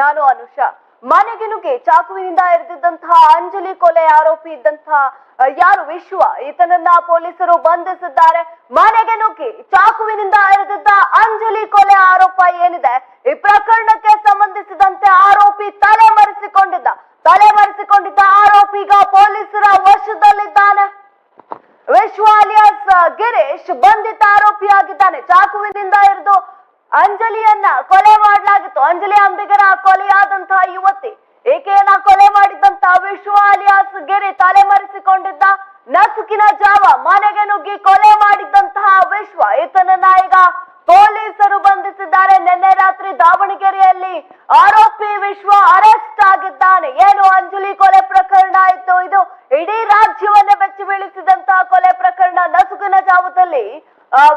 ನಾನು ಅನುಷಾ. ಮನೆಗೆ ನುಗ್ಗಿ ಚಾಕುವಿನಿಂದ ಎರೆದಿದ್ದಂತಹ ಅಂಜಲಿ ಕೊಲೆ ಆರೋಪಿ ಇದ್ದಂತಹ ಯಾರು ವಿಶ್ವ? ಈತನನ್ನ ಪೊಲೀಸರು ಬಂಧಿಸಿದ್ದಾರೆ. ಮನೆಗೆ ನುಗ್ಗಿ ಚಾಕುವಿನಿಂದ ಎರೆದಿದ್ದ ಅಂಜಲಿ ಕೊಲೆ ಆರೋಪ ಏನಿದೆ? ಈ ಪ್ರಕರಣಕ್ಕೆ ಸಂಬಂಧಿಸಿದಂತೆ ಆರೋಪಿ ತಲೆಮರೆಸಿಕೊಂಡಿದ್ದ ತಲೆಮರೆಸಿಕೊಂಡಿದ್ದ ಆರೋಪಿ ಈಗ ಪೊಲೀಸರ ವಶದಲ್ಲಿದ್ದಾನೆ. ವಿಶ್ವ ಅಲಿಯಾಸ್ ಗಿರೀಶ್ ಬಂಧಿತ ಆರೋಪಿಯಾಗಿದ್ದಾನೆ. ಚಾಕುವಿನಿಂದ ಇರಿದು ಅಂಜಲಿಯನ್ನ ಕೊಲೆ ಮಾಡಲಾಗಿತ್ತು. ಅಂಜಲಿ ಅಂಬಿಗರ ಕೊಲೆಯಾದಂತಹ ಯುವತಿ ಈಕೆಯನ್ನ ಕೊಲೆ ಮಾಡಿದ್ದಂತ ವಿಶ್ವ ಅಲಿಯಾಸ್ ಗಿರಿ ತಲೆಮರೆಸಿಕೊಂಡಿದ್ದ ನಸುಕಿನ ಜಾವ ಮನೆಗೆ ನುಗ್ಗಿ ಕೊಲೆ ಮಾಡಿದ್ದಂತಹ ವಿಶ್ವ. ಈತನನ್ನ ಈಗ ಪೊಲೀಸರು ಬಂಧಿಸಿದ್ದಾರೆ. ನಿನ್ನೆ ರಾತ್ರಿ ದಾವಣಗೆರೆಯಲ್ಲಿ ಆರೋಪಿ ವಿಶ್ವ ಅರೆಸ್ಟ್ ಆಗಿದ್ದಾನೆ. ಏನು ಅಂಜಲಿ ಕೊಲೆ ಪ್ರಕರಣ ಇತ್ತು ಇದು ಇಡೀ ರಾಜ್ಯವನ್ನೇ ಬೆಚ್ಚಿ ಬೀಳಿಸಿದಂತಹ ಕೊಲೆ ಪ್ರಕರಣ ನಸುಕಿನ ಜಾವದಲ್ಲಿ.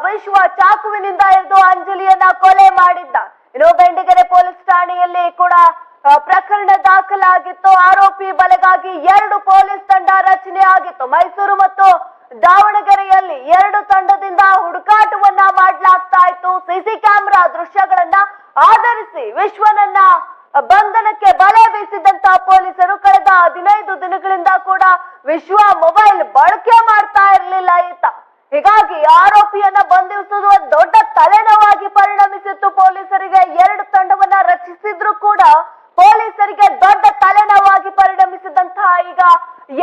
ವಿಶ್ವ ಚಾಕುವಿನಿಂದ ಹಿಡಿದು ಅಂಜಲಿಯನ್ನ ಕೊಲೆ ಮಾಡಿದ್ದ. ಇನ್ನು ಬೆಂಡಿಗೆರೆ ಪೊಲೀಸ್ ಠಾಣೆಯಲ್ಲಿ ಕೂಡ ಪ್ರಕರಣ ದಾಖಲಾಗಿತ್ತು. ಆರೋಪಿ ಬಲೆಗಾಗಿ ಎರಡು ಪೊಲೀಸ್ ತಂಡ ರಚನೆ ಆಗಿತ್ತು. ಮೈಸೂರು ಮತ್ತು ದಾವಣಗೆರೆಯಲ್ಲಿ ಎರಡು ತಂಡದಿಂದ ಹುಡುಕಾಟವನ್ನ ಮಾಡಲಾಗ್ತಾ ಇತ್ತು. ಸಿಸಿ ಕ್ಯಾಮೆರಾ ದೃಶ್ಯಗಳನ್ನ ಆಧರಿಸಿ ವಿಶ್ವನನ್ನ ಬಂಧನಕ್ಕೆ ಬಲೆ ಬೀಸಿದಂತಹ ಪೊಲೀಸರು ಕಳೆದ ಹದಿನೈದು ದಿನಗಳಿಂದ ಕೂಡ ವಿಶ್ವ ಮೊಬೈಲ್ ಬಳಕೆ ಮಾಡ್ತಾ ಇರಲಿಲ್ಲ ಈತ. ಹೀಗಾಗಿ ಆರೋಪಿಯನ್ನ ಬಂಧಿಸುವುದು ದೊಡ್ಡ ತಲೆನೋವಾಗಿ ಪರಿಣಮಿಸಿತ್ತು. ಪೊಲೀಸರಿಗೆ ಎರಡು ತಂಡವನ್ನ ರಚಿಸಿದ್ರು ಕೂಡ ಪೊಲೀಸರಿಗೆ ದೊಡ್ಡ ತಲೆನೋವಾಗಿ ಪರಿಣಮಿಸಿದಂತಹ ಈಗ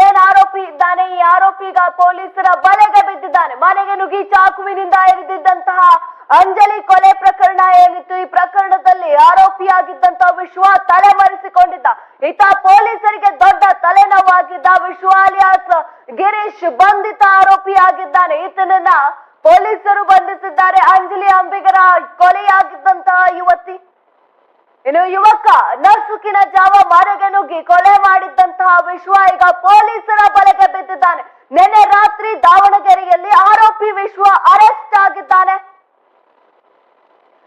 ಏನ್ ಆರೋಪಿ ಇದ್ದಾನೆ? ಈ ಆರೋಪಿ ಈಗ ಪೊಲೀಸರ ಬಲೆಗೆ ಬಿದ್ದಿದ್ದಾನೆ. ಮನೆಗೆ ನುಗ್ಗಿ ಚಾಕುವಿನಿಂದ ಎರಿದಿದ್ದಂತಹ ಅಂಜಲಿ ಕೊಲೆ ಪ್ರಕರಣ ಏನಿತ್ತು? ಈ ಪ್ರಕರಣದಲ್ಲಿ ಆರೋಪಿಯಾಗಿದ್ದಂತಹ ವಿಶ್ವ ತಲೆಮರೆಸಿಕೊಂಡಿದ್ದ. ಈತ ಪೊಲೀಸರಿಗೆ ದೊಡ್ಡ ತಲೆನೋವಾಗಿದ್ದ ವಿಶ್ವ ಅಲಿಯಾಸ್ ಗಿರೀಶ್ ಬಂಧಿತ ಆರೋಪಿಯಾಗಿದ್ದಾನೆ. ಈತನನ್ನ ಪೊಲೀಸರು ಬಂಧಿಸಿದ್ದಾರೆ. ಅಂಜಲಿ ಅಂಬಿಗರ ಕೊಲೆಯಾಗಿದ್ದಂತಹ ಯುವತಿ. ಇನ್ನು ಯುವಕ ನಸುಕಿನ ಜಾವ ಮನೆಗೆ ನುಗ್ಗಿ ಕೊಲೆ ಮಾಡಿದ್ದಂತಹ ವಿಶ್ವ ಈಗ ಪೊಲೀಸರ ಬಲೆಗೆ ಬಿದ್ದಿದ್ದಾನೆ. ನಿನ್ನೆ ರಾತ್ರಿ ದಾವಣಗೆರೆಯಲ್ಲಿ ಆರೋಪಿ ವಿಶ್ವ ಅರೆಸ್ಟ್ ಆಗಿದ್ದಾನೆ.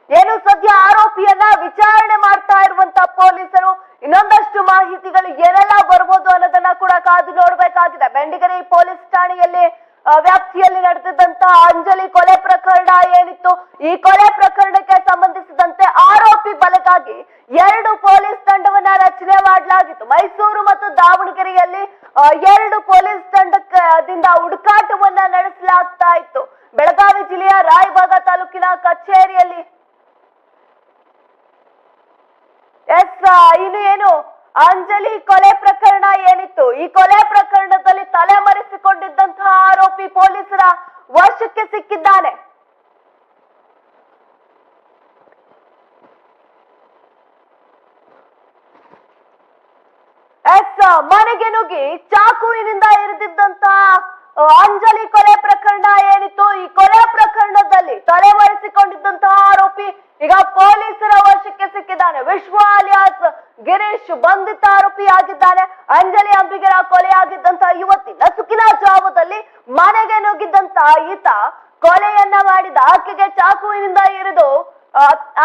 ಏನು ಸದ್ಯ ಆರೋಪಿಯನ್ನ ವಿಚಾರಣೆ ಮಾಡ್ತಾ ಇರುವಂತ ಪೊಲೀಸರು? ಇನ್ನೊಂದಷ್ಟು ಮಾಹಿತಿಗಳು ಏನೆಲ್ಲ ಬರ್ಬೋದು ಅನ್ನೋದನ್ನ ಕೂಡ ಕಾದು ನೋಡ್ಬೇಕಾಗಿದೆ. ಬೆಂಡಿಗೆರೆ ಪೊಲೀಸ್ ಠಾಣೆಯಲ್ಲಿ ವ್ಯಾಪ್ತಿಯಲ್ಲಿ ನಡೆದಿದ್ದಂತ ಅಂಜಲಿ ಕೊಲೆ ಪ್ರಕರಣ ಏನಿತ್ತು? ಈ ಕೊಲೆ ಪ್ರಕರಣಕ್ಕೆ ಸಂಬಂಧಿಸಿದಂತೆ ಆರೋಪಿ ಬಲೆಗಾಗಿ ಎರಡು ಪೊಲೀಸ್ ತಂಡವನ್ನ ರಚನೆ ಮಾಡಲಾಗಿತ್ತು. ಮೈಸೂರು ಮತ್ತು ದಾವಣಗೆರೆಯಲ್ಲಿ ಎರಡು ಪೊಲೀಸ್ ತಂಡದಿಂದ ಹುಡುಕಾಟವನ್ನ ನಡೆಸಲಾಗ್ತಾ ಇತ್ತು. ಬೆಳಗಾವಿ ಜಿಲ್ಲೆಯ ರಾಯಬಾಗ ತಾಲೂಕಿನ ಕಚೇರಿಯಲ್ಲಿ. ಎಸ್ ಇನ್ನು ಏನು? ಅಂಜಲಿ ಕೊಲೆ ಪ್ರಕರಣ ಏನಿತ್ತು? ಈ ಕೊಲೆ ಪ್ರಕರಣದಲ್ಲಿ ತಲೆಮರೆಸಿಕೊಂಡಿದ್ದಂತಹ ಆರೋಪಿ ಪೊಲೀಸರ ವಶಕ್ಕೆ ಸಿಕ್ಕಿದ್ದಾನೆ. ಎಸ್, ಮನೆಗೆ ನುಗ್ಗಿ ಚಾಕುವಿನಿಂದ ಇರಿದಿದ್ದಂತಹ ಅಂಜಲಿ ಕೊಲೆ ಪ್ರಕರಣ ಏನಿತ್ತು? ಈ ಕೊಲೆ ಪ್ರಕರಣದಲ್ಲಿ ತಲೆಮರೆಸಿಕೊಂಡಿದ್ದಂತಹ ಆರೋಪಿ ಈಗ ಪೊಲೀಸರ ವಶಕ್ಕೆ ಸಿಕ್ಕಿದ್ದಾನೆ. ವಿಶ್ವ ಅಲಿಯಾಸ್ ಗಿರೀಶ್ ಬಂಧಿತ ಆರೋಪಿ ಆಗಿದ್ದಾನೆ ಅಂಜಲಿ ಅಂಬಿಗರ ಕೊಲೆಯಾಗಿದ್ದಂತಹ ಯುವತಿ ನಸುಕಿನ ಜಾವದಲ್ಲಿ ಮನೆಗೆ ನುಗ್ಗಿದ್ದಂತಹ ಈತ ಕೊಲೆಯನ್ನ ಮಾಡಿದ. ಆಕೆಗೆ ಚಾಕುವಿನಿಂದ ಇರಿದು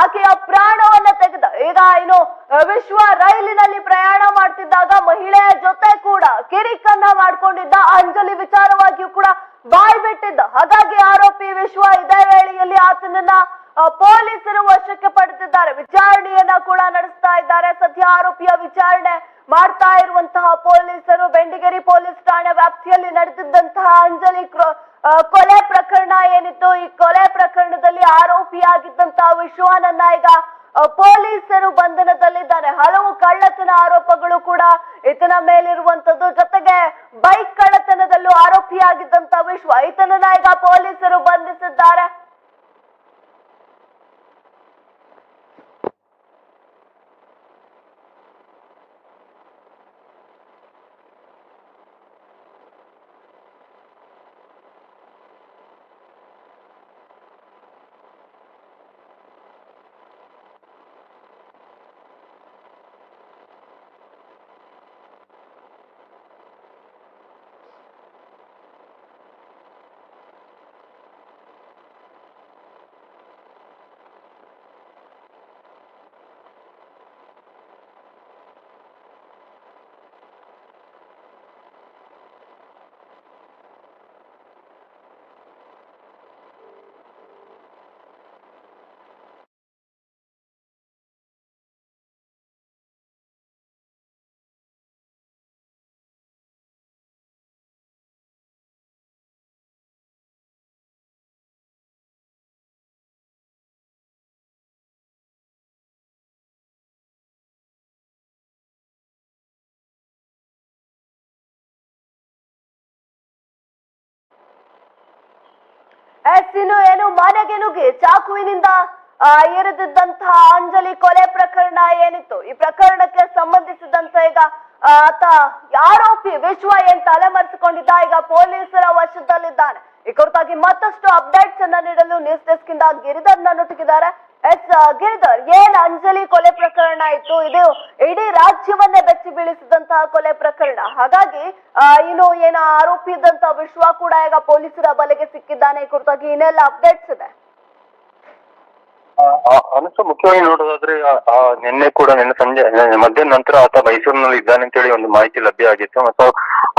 ಆಕೆಯ ಪ್ರಾಣವನ್ನ ತೆಗೆದ. ಈಗ ಏನು ವಿಶ್ವ ರೈಲಿನಲ್ಲಿ ಪ್ರಯಾಣ ಮಾಡ್ತಿದ್ದಾಗ ಮಹಿಳೆಯ ಜೊತೆ ಕೂಡ ಕಿರಿಕನ್ನ ಮಾಡ್ಕೊಂಡಿದ್ದ ಅಂಜಲಿ ವಿಚಾರವಾಗಿಯೂ ಕೂಡ ಬಾಯ್ ಬಿಟ್ಟಿದ್ದ ಹಾಗಾಗಿ ಆರೋಪಿ ವಿಶ್ವ ಇದೇ ವೇಳೆಯಲ್ಲಿ ಆತನನ್ನ ಪೊಲೀಸರು ವಶಕ್ಕೆ ಪಡೆದಿದ್ದಾರೆ. ವಿಚಾರಣೆಯನ್ನ ಕೂಡ ನಡೆಸ್ತಾ ಇದ್ದಾರೆ. ಸದ್ಯ ಆರೋಪಿಯ ವಿಚಾರಣೆ ಮಾಡ್ತಾ ಇರುವಂತಹ ಪೊಲೀಸರು ಬೆಂಡಿಗೇರಿ ಪೊಲೀಸ್ ಠಾಣೆ ವ್ಯಾಪ್ತಿಯಲ್ಲಿ ನಡೆದಿದ್ದಂತಹ ಅಂಜಲಿ ಕೊಲೆ ಪ್ರಕರಣ ಏನಿತ್ತು? ಈ ಕೊಲೆ ಪ್ರಕರಣದಲ್ಲಿ ಆರೋಪಿಯಾಗಿದ್ದಂತಹ ವಿಶ್ವಾನಂದ ಈಗ ಪೊಲೀಸರು ಬಂಧನದಲ್ಲಿದ್ದಾರೆ. ಹಲವು ಕಳ್ಳತನ ಆರೋಪಗಳು ಕೂಡ ಈತನ ಮೇಲಿರುವಂತದ್ದು ಜೊತೆಗೆ ಬೈಕ್ ಕಳ್ಳತನದಲ್ಲೂ ಆರೋಪಿಯಾಗಿದ್ದಂತ ವಿಶ್ವ, ಈತನನ್ನ ಈಗ ಪೊಲೀಸರು ಬಂಧಿಸಿದ್ದಾರೆ. ಎಸ್ ಇನ್ನು ಏನು ಮನೆಗೆ ನುಗ್ಗಿ ಚಾಕುವಿನಿಂದ ಇರಿದಿದ್ದಂತಹ ಅಂಜಲಿ ಕೊಲೆ ಪ್ರಕರಣ ಏನಿತ್ತು? ಈ ಪ್ರಕರಣಕ್ಕೆ ಸಂಬಂಧಿಸಿದಂತೆ ಈಗ ಆತ ಆರೋಪಿ ವಿಶ್ವ ಏನ್ ತಲೆಮರೆಸಿಕೊಂಡಿದ್ದ, ಈಗ ಪೊಲೀಸರ ವಶದಲ್ಲಿದ್ದಾನೆ. ಈ ಕುರಿತಾಗಿ ಮತ್ತಷ್ಟು ಅಪ್ಡೇಟ್ಸ್ ಅನ್ನ ನೀಡಲು ನ್ಯೂಸ್ ಡೆಸ್ಕ್ ಇಂದ ಗಿರಿಧರ್ ನನ್ನೊಟ್ಟಿಗಿದ್ದಾರೆ. ಎಸ್ ಗಿರಿಧರ್, ಏನ್ ಅಂಜಲಿ ಕೊಲೆ ಪ್ರಕರಣ ಇತ್ತು? ಇದು ಇಡೀ ರಾಜ್ಯವನ್ನೇ ಬೆಚ್ಚಿ ಬೀಳಿಸಿದಂತಹ ಕೊಲೆ ಪ್ರಕರಣ. ಹಾಗಾಗಿ ಇನ್ನು ಏನು ಆರೋಪಿ ಇದ್ದಂತ ವಿಶ್ವ ಕೂಡ ಈಗ ಪೊಲೀಸರ ಬಲೆಗೆ ಸಿಕ್ಕಿದ್ದಾನೆ ಕುರಿತಾಗಿ ಇನ್ನೆಲ್ಲ ಅಪ್ಡೇಟ್ಸ್ ಇದೆ. ಅನಸ ಮುಖ್ಯವಾಗಿ ನೋಡೋದಾದ್ರೆ ನಿನ್ನೆ ಕೂಡ ನಿನ್ನೆ ಸಂಜೆ ಮಧ್ಯಾಹ್ನ ನಂತರ ಆತ ಮೈಸೂರಿನಲ್ಲಿ ಇದ್ದಾನೆ ಅಂತೇಳಿ ಒಂದು ಮಾಹಿತಿ ಲಭ್ಯ ಆಗಿತ್ತು. ಮತ್ತು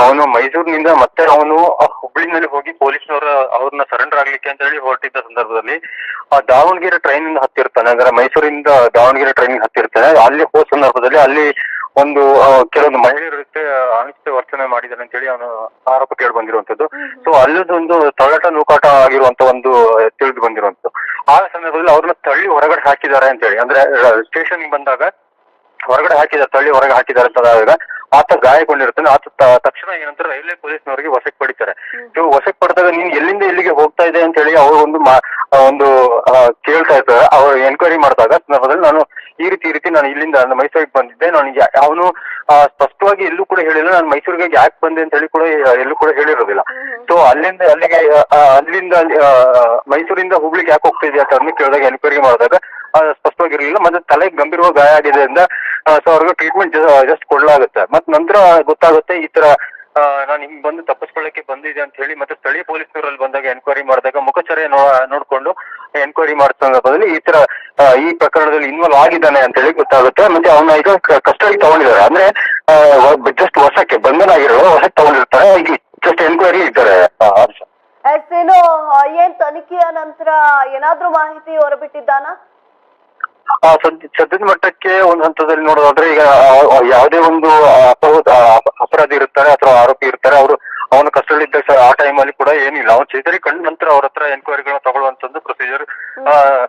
ಅವನು ಮೈಸೂರಿನಿಂದ ಮತ್ತೆ ಅವನು ಹುಬ್ಳಿನಲ್ಲಿ ಹೋಗಿ ಪೊಲೀಸ್ನವರ ಅವ್ರನ್ನ ಸರೆಂಡರ್ ಆಗ್ಲಿಕ್ಕೆ ಅಂತ ಹೇಳಿ ಹೊರಟಿದ್ದ ಸಂದರ್ಭದಲ್ಲಿ ಆ ದಾವಣಗೆರೆ ಟ್ರೈನ್ ಹತ್ತಿರ್ತಾನೆ. ಅಂದ್ರೆ ಮೈಸೂರಿಂದ ದಾವಣಗೆರೆ ಟ್ರೈನ್ ಹತ್ತಿರ್ತಾನೆ. ಅಲ್ಲಿ ಹೋದ ಸಂದರ್ಭದಲ್ಲಿ ಅಲ್ಲಿ ಒಂದು ಕೆಲವೊಂದು ಮಹಿಳೆಯರ ಜೊತೆ ಅನಿಶ್ಚಿತ ವರ್ತನೆ ಅಂತ ಹೇಳಿ ಅವನು ಆರೋಪ ಕೇಳಿ ಬಂದಿರುವಂತದ್ದು ಸೊ ಅಲ್ಲದೊಂದು ತಳಟ ನೂಕಾಟ ಆಗಿರುವಂತ ಒಂದು ತಿಳಿದು ಬಂದಿರುವಂತದ್ದು ಆ ಸಂದರ್ಭದಲ್ಲಿ ಅವ್ರನ್ನ ತಳ್ಳಿ ಹೊರಗಡೆ ಹಾಕಿದ್ದಾರೆ ಅಂತೇಳಿ. ಅಂದ್ರೆ ಸ್ಟೇಷನ್ ಬಂದಾಗ ಹೊರಗಡೆ ಹಾಕಿದ್ದಾರೆ ತಳ್ಳಿ ಹೊರಗೆ ಹಾಕಿದ್ದಾರೆ ಅಂತ ಆದಾಗ ಆತ ಗಾಯಗೊಂಡಿರ್ತಾನೆ. ಆತ ತಕ್ಷಣ ಏನಂತಾರೆ ರೈಲ್ವೆ ಪೊಲೀಸ್ನವರಿಗೆ ವಶಕ್ಕೆ ಪಡಿತಾರೆ. ಸೊ ವಶಕ್ಕೆ ಪಡೆದಾಗ ನೀನ್ ಎಲ್ಲಿಂದ ಎಲ್ಲಿಗೆ ಹೋಗ್ತಾ ಇದೆ ಅಂತ ಹೇಳಿ ಅವರು ಒಂದು ಒಂದು ಕೇಳ್ತಾ ಇರ್ತಾರೆ. ಅವರು ಎನ್ಕ್ವೈರಿ ಮಾಡಿದಾಗ ಸಂದರ್ಭದಲ್ಲಿ ನಾನು ಈ ರೀತಿ ಈ ರೀತಿ ನಾನು ಇಲ್ಲಿಂದ ಮೈಸೂರಿಗೆ ಬಂದಿದ್ದೆ. ನನಗೆ ಅವನು ಸ್ಪಷ್ಟವಾಗಿ ಎಲ್ಲೂ ಕೂಡ ಹೇಳಿಲ್ಲ. ನಾನು ಮೈಸೂರಿಗೆ ಯಾಕೆ ಬಂದೆ ಅಂತ ಹೇಳಿ ಕೂಡ ಎಲ್ಲೂ ಕೂಡ ಹೇಳಿರೋದಿಲ್ಲ. ಸೊ ಅಲ್ಲಿಂದ ಅಲ್ಲಿಗೆ ಅಲ್ಲಿಂದ ಮೈಸೂರಿಂದ ಹುಬ್ಳಿಗೆ ಯಾಕೆ ಹೋಗ್ತಾ ಇದೆಯಾ ಅಂತ ಕೇಳಿದಾಗ ಎನ್ಕ್ವೈರಿ ಮಾಡಿದಾಗ ಸ್ಪಷ್ಟವಾಗಿರ್ಲಿಲ್ಲ. ಮತ್ತೆ ತಲೆಗೆ ಗಂಭೀರವಾಗಿ ಗಾಯ ಆಗಿದೆ ಅಂತ ಸೊ ಅವ್ರಿಗೆ ಟ್ರೀಟ್ಮೆಂಟ್ ಜಸ್ಟ್ ಕೊಡಲಾಗುತ್ತೆ ಮತ್ ನಂತರ ಗೊತ್ತಾಗುತ್ತೆ ಈ ತರ ನಾನು ಹಿಂಗ್ ಬಂದು ತಪ್ಪಿಸ್ಕೊಳ್ಳಕ್ಕೆ ಬಂದಿದೆ ಅಂತ ಹೇಳಿ, ಮತ್ತೆ ಸ್ಥಳೀಯ ಪೊಲೀಸ್ನವರಲ್ಲಿ ಬಂದಾಗ ಎನ್ಕ್ವೈರಿ ಮಾಡಿದಾಗ ಮುಖಚರ್ಯ ನೋ, ನೋಡ್ಕೊಂಡು ಎನ್ಕ್ವೈರಿ ಸಂದರ್ಭದಲ್ಲಿ ಈ ತರ ಈ ಪ್ರಕರಣದಲ್ಲಿ ಇನ್ವಾಲ್ವ್ ಆಗಿದ್ದಾನೆ ಅಂತ ಹೇಳಿ ಗೊತ್ತಾಗುತ್ತೆ. ಮತ್ತೆ ಅವನ ಈಗ ಕಸ್ಟಡಿ ತಗೊಂಡಿದ್ದಾರೆ. ಅಂದ್ರೆ ಜಸ್ಟ್ ವರ್ಷಕ್ಕೆ ಬಂಧನ ಆಗಿರೋ ವಶಕ್ಕೆ ತಗೊಂಡಿರ್ತಾರೆ. ಈಗ ಜಸ್ಟ್ ಎನ್ಕ್ವೈರಿ ಇದ್ದಾರೆ ಎಸ್ ಏನ್ ತನಿಖೆಯ ನಂತರ ಏನಾದ್ರೂ ಮಾಹಿತಿ ಹೊರಬಿಟ್ಟಿದ್ದಾನಾ? ಸದ್ಯದ ಮಟ್ಟಕ್ಕೆ ಒಂದು ಹಂತದಲ್ಲಿ ನೋಡೋದಾದ್ರೆ ಈಗ ಯಾವುದೇ ಒಂದು ಅಪರಾಧ ಇರ್ತಾರೆ ಅಥವಾ ಆರೋಪಿ ಇರ್ತಾರೆ ಅವರು ಅವನ ಕಸ್ಟಡಿ ಇದ್ದ ಆ ಟೈಮ್ ಅಲ್ಲಿ ಕೂಡ ಏನಿಲ್ಲ. ಅವ್ನು ಚೇತರಿ ಕಂಡ ನಂತರ ಅವ್ರ ಹತ್ರ ಎನ್ಕ್ವೈರಿಗಳನ್ನ ತಗೊಳ್ಳುವಂತದ್ದು ಪ್ರೊಸೀಜರ್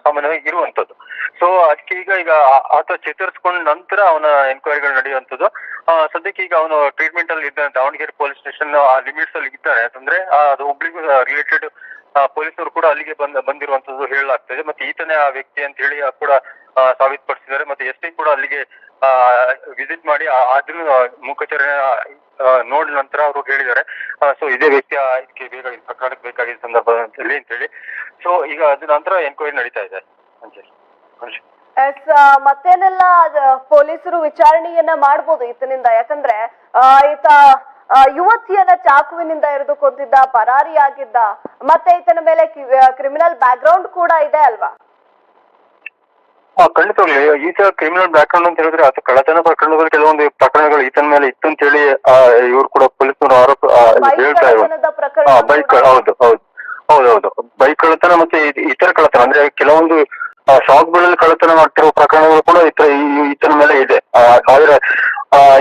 ಸಾಮಾನ್ಯವಾಗಿ ಇರುವಂತದ್ದು ಸೊ ಅದಕ್ಕೆ ಈಗ ಈಗ ಆತ ಚೇತರಿಸ್ಕೊಂಡ ನಂತರ ಅವನ ಎನ್ಕ್ವೈರಿಗಳು ನಡೆಯುವಂತದ್ದು ಸದ್ಯಕ್ಕೆ ಈಗ ಅವನು ಟ್ರೀಟ್ಮೆಂಟ್ ಅಲ್ಲಿ ಇದ್ದಾನೆ ದಾವಣಗೆರೆ ಪೊಲೀಸ್ ಸ್ಟೇಷನ್ ಲಿಮಿಟ್ಸ್ ಅಲ್ಲಿ ಇದ್ದಾರೆ. ಯಾಕಂದ್ರೆ ಅದು ಹುಬ್ಳಿಗೂ ರಿಲೇಟೆಡ್ ಪೊಲೀಸರು ಕೂಡ ಅಲ್ಲಿಗೆ ಬಂದ, ಬಂದಿರುವಂತದ್ದು ಹೇಳಲಾಗ್ತದೆ. ಮತ್ತೆ ಈತನೇ ಆ ವ್ಯಕ್ತಿ ಅಂತ ಹೇಳಿ ಕೂಡ ಸಾಬೀತು ಸಾಬೀತುಪಡಿಸಿದ್ದಾರೆ. ಮತ್ತೆ ಎಸ್ ಪಿ ಕೂಡ ಅಲ್ಲಿಗೆ ವಿಸಿಟ್ ಮಾಡಿ ಆದ್ರೂ ಮುಖಚರಣೆ ನೋಡಿದ ನಂತರ ಅವರು ಹೇಳಿದ್ದಾರೆ. ಸೊ ಇದೇ ವ್ಯಕ್ತಿ ಇದಕ್ಕೆ ಬೇಕಾಗಿದ್ದ ಪ್ರಕರಣಕ್ಕೆ ಬೇಕಾಗಿದ್ದ ಸಂದರ್ಭದಲ್ಲಿ ಅಂತ ಹೇಳಿ. ಸೊ ಈಗ ಅದ ನಂತರ ಎನ್ಕ್ವೈರಿ ನಡೀತಾ ಇದೆ. ಎಸ್ ಮತ್ತೇನೆಲ್ಲ ಪೊಲೀಸರು ವಿಚಾರಣೆಯನ್ನ ಮಾಡ್ಬೋದು ಈತನಿಂದ? ಯಾಕಂದ್ರೆ ಈತ ಯುವತಿಯನ್ನ ಚಾಕುವಿನಿಂದ ಹಿಡಿದುಕೊಂಡಿದ್ದ ಪರಾರಿಯಾಗಿದ್ದ ಮತ್ತೆ ಈತನ ಮೇಲೆ ಕ್ರಿಮಿನಲ್ ಬ್ಯಾಕ್ ಗ್ರೌಂಡ್ ಕೂಡ ಇದೆ ಅಲ್ವಾ? ಖಂಡಿತವಾಗ್ಲಿ ಈತ ಕ್ರಿಮಿನಲ್ ಬ್ಯಾಕ್ಗ್ರೌಂಡ್ ಅಂತ ಹೇಳಿದ್ರೆ ಆತ ಕಳ್ಳತನ ಪ್ರಕರಣದಲ್ಲಿ ಕೆಲವೊಂದು ಪ್ರಕರಣಗಳು ಈತನ ಮೇಲೆ ಇತ್ತು ಅಂತ ಹೇಳಿ ಇವ್ರು ಕೂಡ ಪೊಲೀಸ್ನವರು ಆರೋಪ ಬೈಕ್ ಹೇಳ್ತಾ ಇದ್ದಾರೆ ಬೈಕ್ ಹೌದು ಹೌದು. ಹೌದೌದು ಬೈಕ್ ಕಳ್ಳತನ ಮತ್ತೆ ಇತರ ಕಳ್ಳತನ. ಅಂದ್ರೆ ಕೆಲವೊಂದು ಶಾಪ್ಗಳಲ್ಲಿ ಕಳ್ಳತನ ಮಾಡ್ತಿರುವ ಪ್ರಕರಣಗಳು ಕೂಡ ಇತರ ಈತನ ಮೇಲೆ ಇದೆ. ಆದ್ರೆ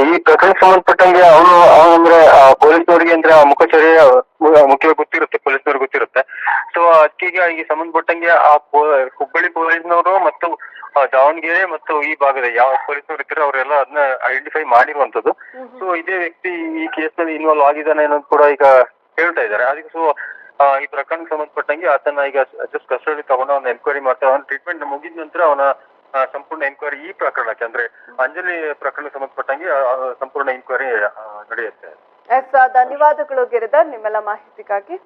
ಈ ಪ್ರಕರಣಕ್ಕೆ ಸಂಬಂಧಪಟ್ಟಂಗೆ ಅವನು ಅವನಂದ್ರೆ ಪೊಲೀಸ್ನವರಿಗೆ ಅಂದ್ರೆ ಆ ಮುಖಚರ್ಯ ಮುಖ್ಯ ಮುಖ್ಯವಾಗಿ ಗೊತ್ತಿರುತ್ತೆ ಪೊಲೀಸ್ನವ್ರಿಗೆ ಗೊತ್ತಿರುತ್ತೆ. ಸೊ ಅದಕ್ಕೀಗ ಈ ಸಂಬಂಧಪಟ್ಟಂಗೆ ಆ ಹುಬ್ಬಳ್ಳಿ ಪೊಲೀಸ್ನವರು ಮತ್ತು ದಾವಣಗೆರೆ ಮತ್ತು ಈ ಭಾಗದ ಯಾವ ಪೊಲೀಸ್ನವ್ರು ಇರ್ತಾರೆ ಅವರೆಲ್ಲ ಅದನ್ನ ಐಡೆಂಟಿಫೈ ಮಾಡಿರುವಂತದ್ದು ಸೊ ಇದೇ ವ್ಯಕ್ತಿ ಈ ಕೇಸ್ನಲ್ಲಿ ಇನ್ವಾಲ್ವ್ ಆಗಿದ್ದಾನೆ ಅನ್ನೋದು ಕೂಡ ಈಗ ಹೇಳ್ತಾ ಇದ್ದಾರೆ. ಅದಕ್ಕೆ ಸೊ ಈ ಪ್ರಕರಣಕ್ಕೆ ಸಂಬಂಧಪಟ್ಟಂಗೆ ಆತನ ಈಗ ಜಸ್ಟ್ ಕಸ್ಟಡಿ ತಗೊಂಡು ಅವನ ಎನ್ಕ್ವೈರಿ ಮಾಡ್ತಾರೆ ಅವನ ಟ್ರೀಟ್ಮೆಂಟ್ ಮುಗಿದ ನಂತರ ಅವನ ಸಂಪೂರ್ಣ ಎನ್ಕ್ವೈರಿ ಈ ಪ್ರಕರಣಕ್ಕೆ, ಅಂದ್ರೆ ಅಂಜಲಿ ಪ್ರಕರಣಕ್ಕೆ ಸಂಬಂಧಪಟ್ಟಂಗೆ ಸಂಪೂರ್ಣ ಎನ್ಕ್ವೈರಿ ನಡೆಯುತ್ತೆ. ಎಸ್ ಧನ್ಯವಾದಗಳು ಗಿರಿಧರ್, ನಿಮ್ಮೆಲ್ಲ ಮಾಹಿತಿಗಾಗಿ.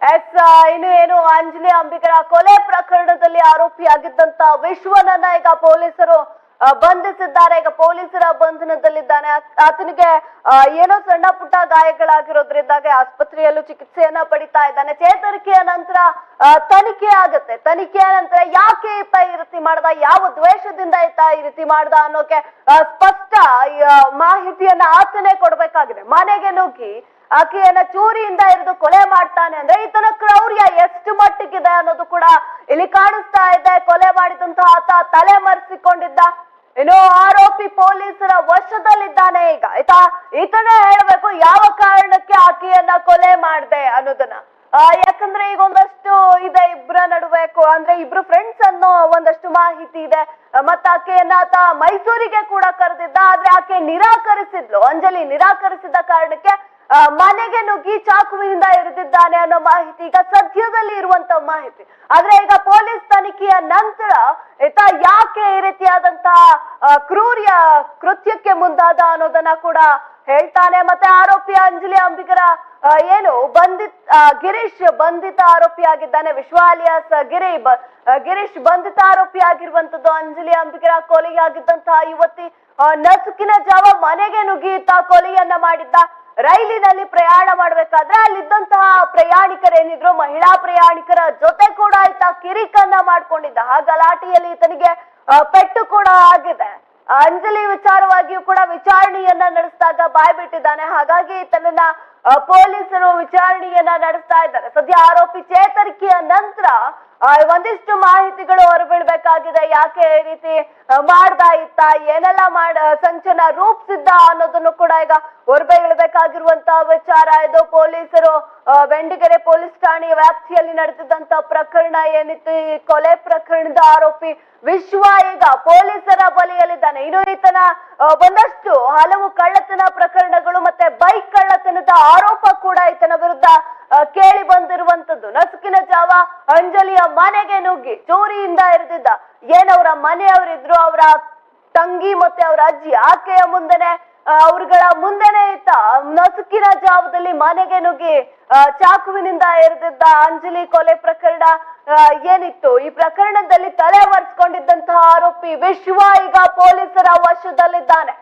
ಎಸ್ ಇನ್ನು ಏನು ಅಂಜಲಿ ಅಂಬಿಗರ ಕೊಲೆ ಪ್ರಕರಣದಲ್ಲಿ ಆರೋಪಿಯಾಗಿದ್ದಂತ ವಿಶ್ವನನ್ನ ಈಗ ಪೊಲೀಸರು ಬಂಧಿಸಿದ್ದಾರೆ. ಈಗ ಪೊಲೀಸರ ಬಂಧನದಲ್ಲಿದ್ದಾನೆ. ಆತ್- ಆತನಿಗೆ ಏನೋ ಸಣ್ಣ ಪುಟ್ಟ ಗಾಯಗಳಾಗಿರೋದ್ರಿಂದಾಗಿ ಆಸ್ಪತ್ರೆಯಲ್ಲೂ ಚಿಕಿತ್ಸೆಯನ್ನ ಪಡಿತಾ ಇದ್ದಾನೆ. ಚೇತರಿಕೆಯ ನಂತರ ತನಿಖೆ ಆಗುತ್ತೆ. ತನಿಖೆಯ ನಂತರ ಯಾಕೆ ಈತ ಈ ರೀತಿ ಮಾಡ್ದ? ಯಾವ ದ್ವೇಷದಿಂದ ಈತ ಈ ರೀತಿ ಮಾಡ್ದ ಅನ್ನೋಕೆ ಸ್ಪಷ್ಟ ಮಾಹಿತಿಯನ್ನ ಆತನೇ ಕೊಡ್ಬೇಕಾಗಿದೆ. ಮನೆಗೆ ನುಗ್ಗಿ ಆಕೆಯನ್ನ ಚೂರಿಯಿಂದ ಹಿಡಿದು ಕೊಲೆ ಮಾಡ್ತಾನೆ ಅಂದ್ರೆ ಈತನ ಕ್ರೌರ್ಯ ಎಷ್ಟು ಮಟ್ಟಿಗಿದೆ ಅನ್ನೋದು ಕೂಡ ಇಲ್ಲಿ ಕಾಣಿಸ್ತಾ ಇದೆ. ಕೊಲೆ ಮಾಡಿದಂತಹ ಆತ ತಲೆ ಮರೆಸಿಕೊಂಡಿದ್ದ. ಇನ್ನು ಆರೋಪಿ ಪೊಲೀಸರ ವಶದಲ್ಲಿದ್ದಾನೆ ಈಗ. ಆಯ್ತಾ? ಈತನೇ ಹೇಳ್ಬೇಕು ಯಾವ ಕಾರಣಕ್ಕೆ ಆಕೆಯನ್ನ ಕೊಲೆ ಮಾಡ್ದೆ ಅನ್ನೋದನ್ನ. ಯಾಕಂದ್ರೆ ಈಗ ಒಂದಷ್ಟು ಇದೆ ಇಬ್ಬರ ನಡುವೆ ಅಂದ್ರೆ ಇಬ್ರು ಫ್ರೆಂಡ್ಸ್ ಅನ್ನೋ ಒಂದಷ್ಟು ಮಾಹಿತಿ ಇದೆ. ಮತ್ತ ಆಕೆಯನ್ನ ಆತ ಮೈಸೂರಿಗೆ ಕೂಡ ಕರೆದಿದ್ದ, ಆದ್ರೆ ಆಕೆ ನಿರಾಕರಿಸಿದ್ಲು. ಅಂಜಲಿ ನಿರಾಕರಿಸಿದ ಕಾರಣಕ್ಕೆ ಮನೆಗೆ ನುಗ್ಗಿ ಚಾಕುವಿನಿಂದ ಇರಿದಿದ್ದಾನೆ ಅನ್ನೋ ಮಾಹಿತಿ ಈಗ ಸದ್ಯದಲ್ಲಿ ಇರುವಂತ ಮಾಹಿತಿ. ಆದ್ರೆ ಈಗ ಪೊಲೀಸ್ ತನಿಖೆಯ ನಂತರ ಈತ ಯಾಕೆ ಈ ರೀತಿಯಾದಂತಹ ಕ್ರೂರ್ಯ ಕೃತ್ಯಕ್ಕೆ ಮುಂದಾದ ಅನ್ನೋದನ್ನ ಕೂಡ ಹೇಳ್ತಾನೆ. ಮತ್ತೆ ಆರೋಪಿ ಅಂಜಲಿ ಅಂಬಿಗರ ಏನು ಬಂಧಿತ ಗಿರೀಶ್ ಬಂಧಿತ ಆರೋಪಿ ಆಗಿದ್ದಾನೆ. ವಿಶ್ವಾಲಿಯಾಸ್ ಗಿರಿ ಗಿರೀಶ್ ಬಂಧಿತ ಆರೋಪಿ ಆಗಿರುವಂತದ್ದು ಅಂಜಲಿ ಅಂಬಿಗರ ಕೊಲೆಯಾಗಿದ್ದಂತಹ ಯುವತಿ ನಸುಕಿನ ಜಾವ ಮನೆಗೆ ನುಗ್ಗಿ ಕೊಲೆಯನ್ನ ಮಾಡಿದ್ದ. ರೈಲಿನಲ್ಲಿ ಪ್ರಯಾಣ ಮಾಡ್ಬೇಕಾದ್ರೆ ಅಲ್ಲಿದ್ದಂತಹ ಪ್ರಯಾಣಿಕರೇನಿದ್ರು ಮಹಿಳಾ ಪ್ರಯಾಣಿಕರ ಜೊತೆ ಕೂಡ ಈತ ಕಿರಿಕನ್ನ ಮಾಡ್ಕೊಂಡಿದ್ದ. ಆ ಗಲಾಟೆಯಲ್ಲಿ ಈತನಿಗೆ ಪೆಟ್ಟು ಕೂಡ ಆಗಿದೆ. ಅಂಜಲಿ ವಿಚಾರವಾಗಿಯೂ ಕೂಡ ವಿಚಾರಣೆಯನ್ನ ನಡೆಸಿದಾಗ ಬಾಯ್ಬಿಟ್ಟಿದ್ದಾನೆ. ಹಾಗಾಗಿ ಈತನನ್ನ ಪೊಲೀಸರು ವಿಚಾರಣೆಯನ್ನ ನಡೆಸ್ತಾ ಇದ್ದಾರೆ. ಸದ್ಯ ಆರೋಪಿ ಚೇತರಿಕೆಯ ನಂತರ ಒಂದಿಷ್ಟು ಮಾಹಿತಿಗಳು ಹೊರಬೀಳ್ಬೇಕಾಗಿದೆ ಯಾಕೆ ಈ ರೀತಿ ಮಾಡ್ತಾ ಇತ್ತ, ಏನೆಲ್ಲ ಮಾಡ ಸಂಚನ ರೂಪಿಸಿದ್ದ ಅನ್ನೋದನ್ನು ಕೂಡ ಈಗ ಹೊರಬೀಳ್ಬೇಕಾಗಿರುವಂತ ವಿಚಾರ. ಇದು ಪೊಲೀಸರು ಬೆಂಡಿಗೆರೆ ಪೊಲೀಸ್ ಠಾಣೆಯ ವ್ಯಾಪ್ತಿಯಲ್ಲಿ ನಡೆದಿದ್ದಂತ ಪ್ರಕರಣ ಏನಿತ್ತು? ಈ ಕೊಲೆ ಪ್ರಕರಣದ ಆರೋಪಿ ವಿಶ್ವ ಈಗ ಪೊಲೀಸರ ಬಲಿಯಲ್ಲಿದ್ದಾನೆ. ಇನ್ನು ಈತನ ಒಂದಷ್ಟು ಹಲವು ಕಳ್ಳತನ ಪ್ರಕರಣಗಳು ಮತ್ತೆ ಆರೋಪ ಕೂಡ ಈತನ ವಿರುದ್ಧ ಕೇಳಿ ಬಂದಿರುವಂತದ್ದು. ನಸುಕಿನ ಜಾವ ಅಂಜಲಿಯ ಮನೆಗೆ ನುಗ್ಗಿ ಚೋರಿಯಿಂದ ಇರಿದಿದ್ದ. ಏನವರ ಮನೆಯವರಿದ್ರು ಅವರ ತಂಗಿ ಮತ್ತೆ ಅವರ ಅಜ್ಜಿ, ಆಕೆಯ ಮುಂದೆನೆ ಅವ್ರಗಳ ಮುಂದೆನೆ ಇತ್ತ ನಸುಕಿನ ಜಾವದಲ್ಲಿ ಮನೆಗೆ ನುಗ್ಗಿ ಚಾಕುವಿನಿಂದ ಎರೆದಿದ್ದ ಅಂಜಲಿ ಕೊಲೆ ಪ್ರಕರಣ ಏನಿತ್ತು? ಈ ಪ್ರಕರಣದಲ್ಲಿ ತಲೆ ಒರೆಸ್ಕೊಂಡಿದ್ದಂತಹ ಆರೋಪಿ ವಿಶ್ವ ಈಗ ಪೊಲೀಸರ ವಶದಲ್ಲಿದ್ದಾನೆ.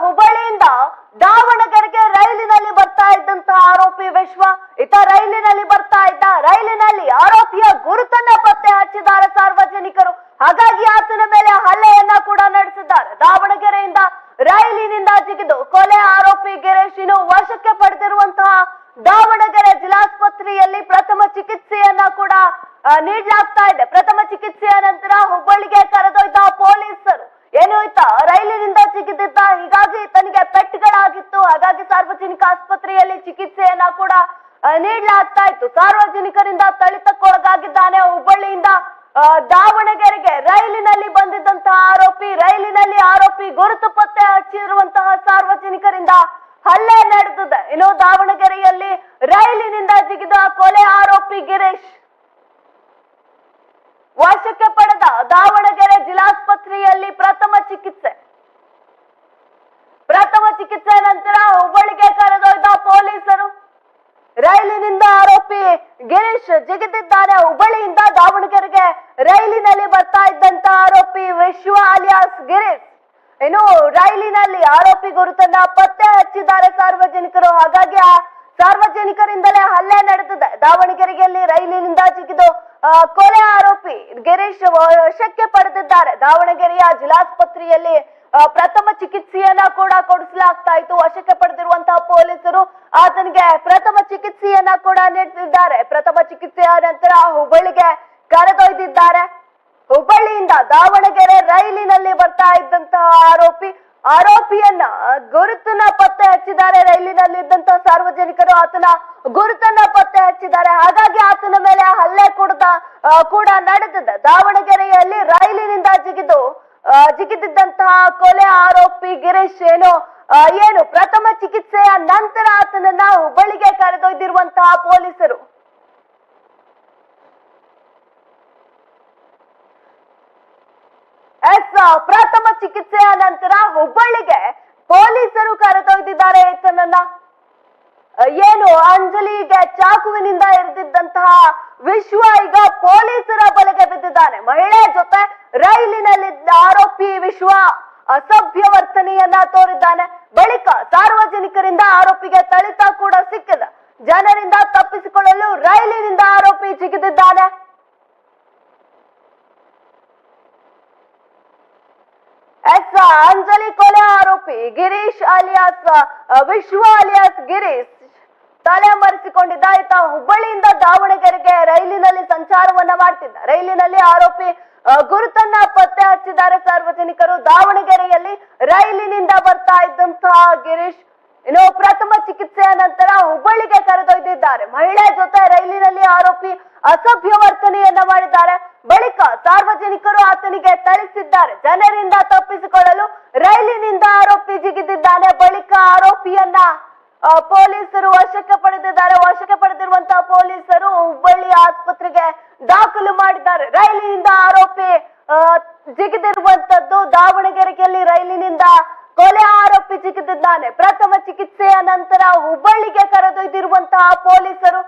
ಹುಬ್ಬಳ್ಳಿಯಿಂದ ದಾವಣಗೆರೆಗೆ ರೈಲಿನಲ್ಲಿ ಬರ್ತಾ ಇದ್ದಂತ ಆರೋಪಿ ವಿಶ್ವ ಈತ ರೈಲಿನಲ್ಲಿ ಬರ್ತಾ ಇದ್ದ ರೈಲಿನಲ್ಲಿ ಆರೋಪಿಯ ಗುರುತನ್ನ ಪತ್ತೆ ಹಚ್ಚಿದ್ದಾರೆ ಸಾರ್ವಜನಿಕರು. ಹಾಗಾಗಿ ಆತನ ಮೇಲೆ ಹಲ್ಲೆಯನ್ನ ಕೂಡ ನಡೆಸಿದ್ದಾರೆ. ದಾವಣಗೆರೆಯಿಂದ ರೈಲಿನಿಂದ ಜಿಗಿದು ಕೊಲೆ ಆರೋಪಿ ಗಿರೀಶ್ ವಶಕ್ಕೆ ಪಡೆದಿರುವಂತಹ ದಾವಣಗೆರೆ ಜಿಲ್ಲಾಸ್ಪತ್ರೆಯಲ್ಲಿ ಪ್ರಥಮ ಚಿಕಿತ್ಸೆಯನ್ನ ಕೂಡ ನೀಡಲಾಗ್ತಾ ಇದೆ. ಪ್ರಥಮ ಚಿಕಿತ್ಸೆಯ ನಂತರ ಹುಬ್ಬಳ್ಳಿಗೆ ಕರೆದೊಯ್ದ ಪೊಲೀಸರು ಏನು ಆಯ್ತಾ ರೈಲಿನಿಂದ ಜಿಗಿದಿದ್ದ ಹೀಗಾಗಿ ತನಗೆ ಪೆಟ್ಟುಗಳಾಗಿತ್ತು ಹಾಗಾಗಿ ಸಾರ್ವಜನಿಕ ಆಸ್ಪತ್ರೆಯಲ್ಲಿ ಚಿಕಿತ್ಸೆಯನ್ನ ಕೂಡ ಆ, ನೀಡಲಾಗ್ತಾ ಇತ್ತು ಸಾರ್ವಜನಿಕರಿಂದ ಥಳಿತಕ್ಕೊಳಗಾಗಿದ್ದಾನೆ ಹುಬ್ಬಳ್ಳಿಯಿಂದ ಆ, ದಾವಣಗೆರೆಗೆ ರೈಲಿನಲ್ಲಿ ಬಂದಿದ್ದಂತಹ ಆರೋಪಿ ರೈಲಿನಲ್ಲಿ ಆರೋಪಿ ಗುರುತು ಪತ್ತೆ ಹಚ್ಚಿರುವಂತಹ ಸಾರ್ವಜನಿಕರಿಂದ ಹಲ್ಲೆ ನಡೆದಿದೆ ಇನ್ನು ದಾವಣಗೆರೆಯಲ್ಲಿ ರೈಲಿನಿಂದ ಜಿಗಿದ ಕೊಲೆ ಆರೋಪಿ ಗಿರೀಶ್ ವಶಕ್ಕೆ ಪಡೆದ ದಾವಣಗೆರೆ ಜಿಲ್ಲಾಸ್ಪತ್ರೆಯಲ್ಲಿ ಪ್ರಥಮ ಚಿಕಿತ್ಸೆ ಪ್ರಥಮ ಚಿಕಿತ್ಸೆ ನಂತರ ಹುಬ್ಬಳ್ಳಿಗೆ ಕರೆದೊಯ್ದ ಪೊಲೀಸರು ರೈಲಿನಿಂದ ಆರೋಪಿ ಗಿರೀಶ್ ಜಿಗಿದಿದ್ದಾನೆ ಹುಬ್ಬಳ್ಳಿಯಿಂದ ದಾವಣಗೆರೆಗೆ ರೈಲಿನಲ್ಲಿ ಬರ್ತಾ ಇದ್ದಂತ ಆರೋಪಿ ವಿಶ್ವ ಅಲಿಯಾಸ್ ಗಿರೀಶ್. ಏನು ರೈಲಿನಲ್ಲಿ ಆರೋಪಿ ಗುರುತನ್ನ ಪತ್ತೆ ಹಚ್ಚಿದ್ದಾರೆ ಸಾರ್ವಜನಿಕರು. ಹಾಗಾಗಿ ಆ ಸಾರ್ವಜನಿಕರಿಂದಲೇ ಹಲ್ಲೆ ನಡೆದಿದೆ. ದಾವಣಗೆರೆಯಲ್ಲಿ ರೈಲಿನಿಂದ ಜಿಗಿದು ಕೊಲೆ ಆರೋಪಿ ಗಿರೀಶ್ ವಶಕ್ಕೆ ಪಡೆದಿದ್ದಾರೆ. ದಾವಣಗೆರೆಯ ಜಿಲ್ಲಾಸ್ಪತ್ರೆಯಲ್ಲಿ ಪ್ರಥಮ ಚಿಕಿತ್ಸೆಯನ್ನ ಕೂಡ ಕೊಡಿಸಲಾಗ್ತಾ ಇತ್ತು. ವಶಕ್ಕೆ ಪಡೆದಿರುವಂತಹ ಪೊಲೀಸರು ಆತನಿಗೆ ಪ್ರಥಮ ಚಿಕಿತ್ಸೆಯನ್ನ ಕೂಡ ನೀಡುತ್ತಿದ್ದಾರೆ ಪ್ರಥಮ ಚಿಕಿತ್ಸೆಯ ನಂತರ ಹುಬ್ಬಳ್ಳಿಗೆ ಕರೆದೊಯ್ದಿದ್ದಾರೆ. ಹುಬ್ಬಳ್ಳಿಯಿಂದ ದಾವಣಗೆರೆ ರೈಲಿನಲ್ಲಿ ಬರ್ತಾ ಇದ್ದಂತಹ ಆರೋಪಿ, ಆರೋಪಿಯನ್ನ ಗುರುತನ ಪತ್ತೆ ಹಚ್ಚಿದ್ದಾರೆ. ರೈಲಿನಲ್ಲಿ ಇದ್ದಂತಹ ಸಾರ್ವಜನಿಕರು ಆತನ ಗುರುತನ್ನ ಪತ್ತೆ ಹಚ್ಚಿದ್ದಾರೆ. ಹಾಗಾಗಿ ಆತನ ಮೇಲೆ ಹಲ್ಲೆ ಕೂಡ ಕೂಡ ನಡೆದಿದೆ. ದಾವಣಗೆರೆಯಲ್ಲಿ ರೈಲಿನಿಂದ ಜಿಗಿದು ಜಿಗಿದಿದ್ದಂತಹ ಕೊಲೆ ಆರೋಪಿ ಗಿರೀಶ್ ಏನು ಏನು ಪ್ರಥಮ ಚಿಕಿತ್ಸೆಯ ನಂತರ ಆತನನ್ನ ಹುಬ್ಬಳ್ಳಿಗೆ ಕರೆದೊಯ್ದಿರುವಂತಹ ಪೊಲೀಸರು. ಎಸ್, ಪ್ರಥಮ ಚಿಕಿತ್ಸೆಯ ನಂತರ ಹುಬ್ಬಳ್ಳಿಗೆ ಪೊಲೀಸರು ಕರೆದೊಯ್ದಿದ್ದಾರೆ ಈತನನ್ನ ಏನು, ಅಂಜಲಿಗೆ ಚಾಕುವಿನಿಂದ ಇರಿದಿದ್ದಂತಹ ವಿಶ್ವ ಈಗ ಪೊಲೀಸರ ಬಲೆಗೆ ಬಿದ್ದಿದ್ದಾನೆ. ಮಹಿಳೆ ಜೊತೆ ರೈಲಿನಲ್ಲಿದ್ದ ಆರೋಪಿ ವಿಶ್ವ ಅಸಭ್ಯ ವರ್ತನೆಯನ್ನ ತೋರಿದ್ದಾನೆ. ಬಳಿಕ ಸಾರ್ವಜನಿಕರಿಂದ ಆರೋಪಿಗೆ ತಳಿತ ಕೂಡ ಸಿಕ್ಕಿದೆ. ಜನರಿಂದ ತಪ್ಪಿಸಿಕೊಳ್ಳಲು ರೈಲಿನಿಂದ ಆರೋಪಿ ಜಿಗಿದಿದ್ದಾನೆ. ಎಸ್ ಅಂಜಲಿ ಕೊಲೆ ಆರೋಪಿ ಗಿರೀಶ್ ಅಲಿಯಾಸ್ ವಿಶ್ವ ಅಲಿಯಾಸ್ ಗಿರೀಶ್ ತಲೆ ಮರೆಸಿಕೊಂಡಿದ್ದ ಈತ ಹುಬ್ಬಳ್ಳಿಯಿಂದ ದಾವಣಗೆರೆಗೆ ರೈಲಿನಲ್ಲಿ ಸಂಚಾರವನ್ನ ಮಾಡ್ತಿದ್ದ. ರೈಲಿನಲ್ಲಿ ಆರೋಪಿ ಗುರುತನ್ನ ಪತ್ತೆ ಹಚ್ಚಿದ್ದಾರೆ ಸಾರ್ವಜನಿಕರು. ದಾವಣಗೆರೆಯಲ್ಲಿ ರೈಲಿನಿಂದ ಬರ್ತಾ ಇದ್ದಂತಹ ಗಿರೀಶ್ ಇನ್ನು ಪ್ರಥಮ ಚಿಕಿತ್ಸೆಯ ನಂತರ ಹುಬ್ಬಳ್ಳಿಗೆ ಕರೆದೊಯ್ದಿದ್ದಾರೆ. ಮಹಿಳೆ ಜೊತೆ ರೈಲಿನಲ್ಲಿ ಆರೋಪಿ ಅಸಭ್ಯ ವರ್ತನೆಯನ್ನ ಮಾಡಿದ್ದಾರೆ. ಬಳಿಕ ಸಾರ್ವಜನಿಕರು ಆತನಿಗೆ ಥಳಿಸಿದ್ದಾರೆ. ಜನರಿಂದ ತಪ್ಪಿಸಿಕೊಳ್ಳಲು ರೈಲಿನಿಂದ ಆರೋಪಿ ಜಿಗಿದಿದ್ದಾನೆ. ಬಳಿಕ ಆರೋಪಿಯನ್ನ ಪೊಲೀಸರು ವಶಕ್ಕೆ ಪಡೆದಿದ್ದಾರೆ. ವಶಕ್ಕೆ ಪಡೆದಿರುವಂತಹ ಪೊಲೀಸರು ಹುಬ್ಬಳ್ಳಿ ಆಸ್ಪತ್ರೆಗೆ ದಾಖಲು ಮಾಡಿದ್ದಾರೆ. ರೈಲಿನಿಂದ ಆರೋಪಿ ಜಿಗಿದಿರುವಂತದ್ದು ದಾವಣಗೆರೆಯಲ್ಲಿ ರೈಲಿನಿಂದ ಕೊಲೆ ಆರೋಪಿ ಜಿಗಿದಿದ್ದಾನೆ. ಪ್ರಥಮ ಚಿಕಿತ್ಸೆಯ ನಂತರ ಹುಬ್ಬಳ್ಳಿಗೆ ಕರೆದೊಯ್ದಿರುವಂತಹ ಪೊಲೀಸರು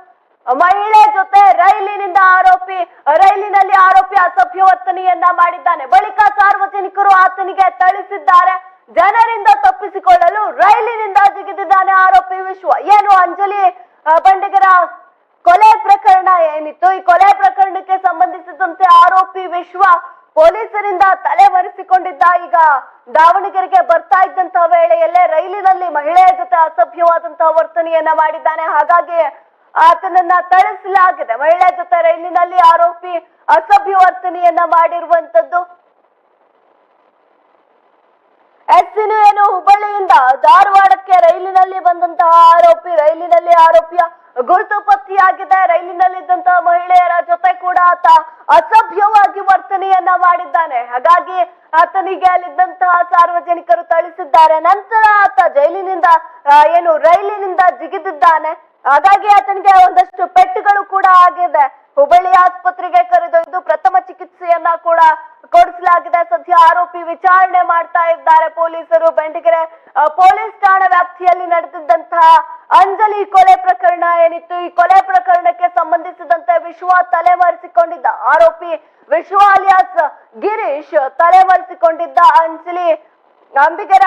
ಮಹಿಳೆ ಜೊತೆ ರೈಲಿನಿಂದ ಆರೋಪಿ, ರೈಲಿನಲ್ಲಿ ಆರೋಪಿ ಅಸಭ್ಯ ವರ್ತನೆಯನ್ನ ಮಾಡಿದ್ದಾನೆ. ಬಳಿಕ ಸಾರ್ವಜನಿಕರು ಆತನಿಗೆ ಥಳಿಸಿದ್ದಾರೆ. ಜನರಿಂದ ತಪ್ಪಿಸಿಕೊಳ್ಳಲು ರೈಲಿನಿಂದ ಜಿಗಿದಿದ್ದಾನೆ ಆರೋಪಿ ವಿಶ್ವ. ಏನು ಅಂಜಲಿ ಬಂಡಿಗರ ಕೊಲೆ ಪ್ರಕರಣ ಏನಿತ್ತು? ಈ ಕೊಲೆ ಪ್ರಕರಣಕ್ಕೆ ಸಂಬಂಧಿಸಿದಂತೆ ಆರೋಪಿ ವಿಶ್ವ ಪೊಲೀಸರಿಂದ ತಲೆ ಮರೆಸಿಕೊಂಡಿದ್ದ ಈಗ ದಾವಣಗೆರೆಗೆ ಬರ್ತಾ ಇದ್ದಂತಹ ವೇಳೆಯಲ್ಲೇ ರೈಲಿನಲ್ಲಿ ಮಹಿಳೆಯ ಜೊತೆ ಅಸಭ್ಯವಾದಂತಹ ವರ್ತನೆಯನ್ನ ಮಾಡಿದ್ದಾನೆ. ಹಾಗಾಗಿ ಆತನನ್ನ ಥಳಿಸಲಾಗಿದೆ ಮಹಿಳೆ ಜೊತೆ ರೈಲಿನಲ್ಲಿ ಆರೋಪಿ ಅಸಭ್ಯ ವರ್ತನೆಯನ್ನ ಮಾಡಿರುವಂತದ್ದು. ಎಸ್ಸಿನು ಏನು ಹುಬ್ಬಳ್ಳಿಯಿಂದ ಧಾರವಾಡಕ್ಕೆ ರೈಲಿನಲ್ಲಿ ಬಂದಂತಹ ಆರೋಪಿ, ರೈಲಿನಲ್ಲಿ ಆರೋಪಿಯ ಗುರುತು ಪತ್ತೆಯಾಗಿದೆ ರೈಲಿನಲ್ಲಿದ್ದಂತಹ ಮಹಿಳೆಯರ ಜೊತೆ ಕೂಡ ಆತ ಅಸಭ್ಯವಾಗಿ ವರ್ತನೆಯನ್ನ ಮಾಡಿದ್ದಾನೆ. ಹಾಗಾಗಿ ಆತನಿಗೆ ಅಲ್ಲಿದ್ದಂತಹ ಸಾರ್ವಜನಿಕರು ಥಳಿಸಿದ್ದಾರೆ. ನಂತರ ಆತ ಜೈಲಿನಿಂದ ಏನು ರೈಲಿನಿಂದ ಜಿಗಿದಿದ್ದಾನೆ. ಹಾಗಾಗಿ ಆತನಿಗೆ ಒಂದಷ್ಟು ಪೆಟ್ಟುಗಳು ಕೂಡ ಆಗಿದೆ. ಹುಬ್ಬಳ್ಳಿ ಆಸ್ಪತ್ರೆಗೆ ಕರೆದೊಯ್ದು ಪ್ರಥಮ ಚಿಕಿತ್ಸೆಯನ್ನ ಕೂಡ ಕೊಡಿಸಲಾಗಿದೆ. ಸದ್ಯ ಆರೋಪಿ ವಿಚಾರಣೆ ಮಾಡ್ತಾ ಇದ್ದಾರೆ. ಪೊಲೀಸರು ಬೆಂಡಿಗೆರೆ ಪೊಲೀಸ್ ಠಾಣಾ ವ್ಯಾಪ್ತಿಯಲ್ಲಿ ನಡೆದಿದ್ದಂತಹ ಅಂಜಲಿ ಕೊಲೆ ಪ್ರಕರಣ ಏನಿತ್ತು? ಈ ಕೊಲೆ ಪ್ರಕರಣಕ್ಕೆ ಸಂಬಂಧಿಸಿದಂತೆ ವಿಶ್ವ ತಲೆಮರೆಸಿಕೊಂಡಿದ್ದ ಆರೋಪಿ ವಿಶ್ವ ಅಲಿಯಾಸ್ ಗಿರೀಶ್ ತಲೆಮರೆಸಿಕೊಂಡಿದ್ದ ಅಂಜಲಿ ಅಂಬಿಗರ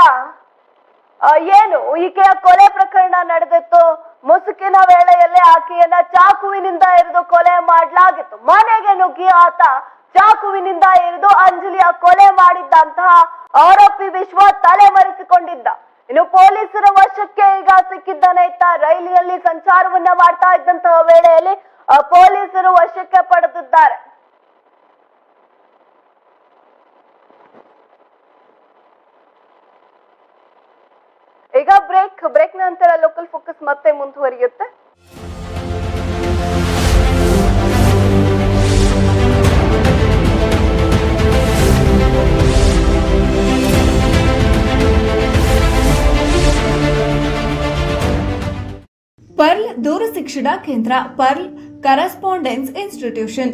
ಏನು? ಈಕೆಯ ಕೊಲೆ ಪ್ರಕರಣ ನಡೆದಿತ್ತು. ಮುಸುಕಿನ ವೇಳೆಯಲ್ಲೇ ಆಕೆಯನ್ನ ಚಾಕುವಿನಿಂದ ಇರಿದು ಕೊಲೆ ಮಾಡಲಾಗಿತ್ತು. ಮನೆಗೆ ನುಗ್ಗಿ ಆತ ಚಾಕುವಿನಿಂದ ಇರಿದು ಅಂಜಲಿಯ ಕೊಲೆ ಮಾಡಿದ್ದಂತಹ ಆರೋಪಿ ವಿಶ್ವ ತಲೆ ಮರೆಸಿಕೊಂಡಿದ್ದ ಇನ್ನು ಪೊಲೀಸರ ವಶಕ್ಕೆ ಈಗ ಸಿಕ್ಕಿದ್ದಾನೆ ಇತ್ತ ರೈಲಿನಲ್ಲಿ ಸಂಚಾರವನ್ನ ಮಾಡ್ತಾ ಇದ್ದಂತಹ ವೇಳೆಯಲ್ಲಿ ಪೊಲೀಸರು ವಶಕ್ಕೆ ಪಡೆದಿದ್ದಾರೆ. ಬ್ರೇಕ್. ಬ್ರೇಕ್ ನಂತರ ಲೋಕಲ್ ಫೋಕಸ್ ಮತ್ತೆ ಮುಂದುವರಿಯುತ್ತೆ. ಪರ್ಲ್ ದೂರ ಶಿಕ್ಷಣ ಕೇಂದ್ರ Pearl correspondence institution.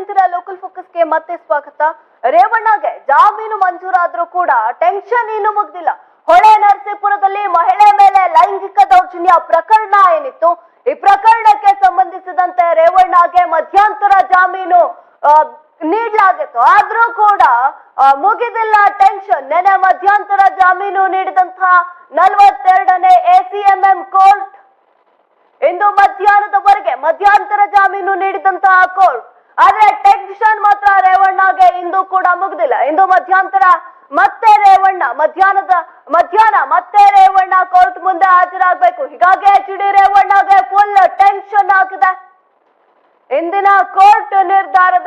ನಂತರ ಲೋಕಲ್ ಫೋಕಸ್ಗೆ ಮತ್ತೆ ಸ್ವಾಗತ. ರೇವಣ್ಣಗೆ ಜಾಮೀನು ಮಂಜೂರಾದ್ರೂ ಕೂಡ ಟೆನ್ಷನ್ ಇನ್ನೂ ಮುಗ್ದಿಲ್ಲ. ಹೊಳೆ ನರಸೀಪುರದಲ್ಲಿ ಮಹಿಳೆ ಮೇಲೆ ಲೈಂಗಿಕ ದೌರ್ಜನ್ಯ ಪ್ರಕರಣ ಏನಿತ್ತು? ಈ ಪ್ರಕರಣಕ್ಕೆ ಸಂಬಂಧಿಸಿದಂತೆ ರೇವಣ್ಣಗೆ ಮಧ್ಯಂತರ ಜಾಮೀನು ನೀಡಲಾಗಿತ್ತು. ಆದ್ರೂ ಕೂಡ ಮುಗಿದಿಲ್ಲ ಟೆನ್ಷನ್ ನೆನೆ ಮಧ್ಯಂತರ ಜಾಮೀನು ನೀಡಿದಂತಹ ನಲವತ್ತೆರಡನೇ ಎಸಿಎಂಎಂ ಕೋರ್ಟ್ ಇಂದು ಮಧ್ಯಾಹ್ನದವರೆಗೆ ಮಧ್ಯಂತರ ಜಾಮೀನು ನೀಡಿದಂತಹ ಕೋರ್ಟ್ ಆದ್ರೆ ಟೆನ್ಷನ್ ಮಾತ್ರ ರೇವಣ್ಣಗೆ ಇಂದು ಕೂಡ ಮುಗ್ದಿಲ್ಲ. ಇಂದು ಮಧ್ಯಾಂತರ ಮತ್ತೆ ರೇವಣ್ಣ, ಮಧ್ಯಾಹ್ನದ, ಮಧ್ಯಾಹ್ನ ಮತ್ತೆ ರೇವಣ್ಣ ಕೋರ್ಟ್ ಮುಂದೆ ಹಾಜರಾಗಬೇಕು. ಹೀಗಾಗಿ ಎಚ್ ಡಿ ರೇವಣ್ಣಗೆ ಫುಲ್ ಟೆನ್ಷನ್ ಆಗಿದೆ ಇಂದಿನ ಕೋರ್ಟ್ ನಿರ್ಧಾರದ,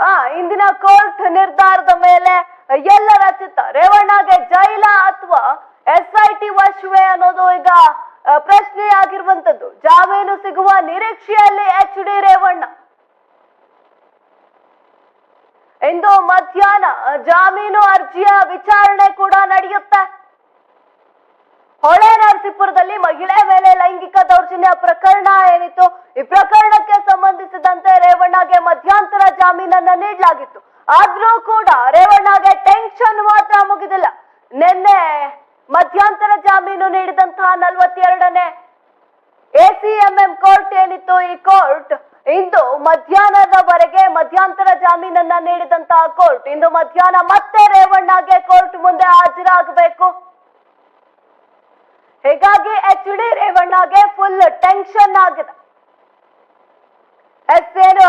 ಆ, ಇಂದಿನ ಕೋರ್ಟ್ ನಿರ್ಧಾರದ ಮೇಲೆ ಎಲ್ಲರ ಚಿತ್ತ. ರೇವಣ್ಣಗೆ ಜೈಲ ಅಥವಾ ಎಸ್ ಐ ಟಿ ವಶವೇ ಅನ್ನೋದು ಈಗ ಪ್ರಶ್ನೆಯಾಗಿರುವಂತದ್ದು. ಜಾಮೀನು ಸಿಗುವ ನಿರೀಕ್ಷೆಯಲ್ಲಿ ಎಚ್ ಡಿ ರೇವಣ್ಣ. ಇಂದು ಮಧ್ಯಾಹ್ನ ಜಾಮೀನು ಅರ್ಜಿಯ ವಿಚಾರಣೆ ಕೂಡ ನಡೆಯುತ್ತೆ. ಹೊಳೆ ನರಸೀಪುರದಲ್ಲಿ ಮಹಿಳೆ ಮೇಲೆ ಲೈಂಗಿಕ ದೌರ್ಜನ್ಯ ಪ್ರಕರಣ ಏನಿತ್ತು? ಈ ಪ್ರಕರಣಕ್ಕೆ ಸಂಬಂಧಿಸಿದಂತೆ ರೇವಣ್ಣಗೆ ಮಧ್ಯಾಂತರ ಜಾಮೀನನ್ನ ನೀಡಲಾಗಿತ್ತು. ಆದ್ರೂ ಕೂಡ ರೇವಣ್ಣಗೆ ಟೆನ್ಷನ್ ಮಾತ್ರ ಮುಗಿದಿಲ್ಲ. ನಿನ್ನೆ ಮಧ್ಯಂತರ ಜಾಮೀನು ನೀಡಿದಂತಹ ನಲವತ್ತೆರಡನೇ ಎಸಿಎಂಎಂ ಕೋರ್ಟ್ ಏನಿತ್ತು? ಈ ಕೋರ್ಟ್ ಇಂದು ಮಧ್ಯಾಹ್ನದವರೆಗೆ ಮಧ್ಯಂತರ ಜಾಮೀನನ್ನ ನೀಡಿದಂತಹ ಕೋರ್ಟ್, ಇಂದು ಮಧ್ಯಾಹ್ನ ಮತ್ತೆ ರೇವಣ್ಣಗೆ ಕೋರ್ಟ್ ಮುಂದೆ ಹಾಜರಾಗಬೇಕು. ಹೀಗಾಗಿ ಎಚ್ ಡಿ ರೇವಣ್ಣಗೆ ಫುಲ್ ಟೆನ್ಷನ್ ಆಗಿದೆ. ಎಸ್ ಏನು,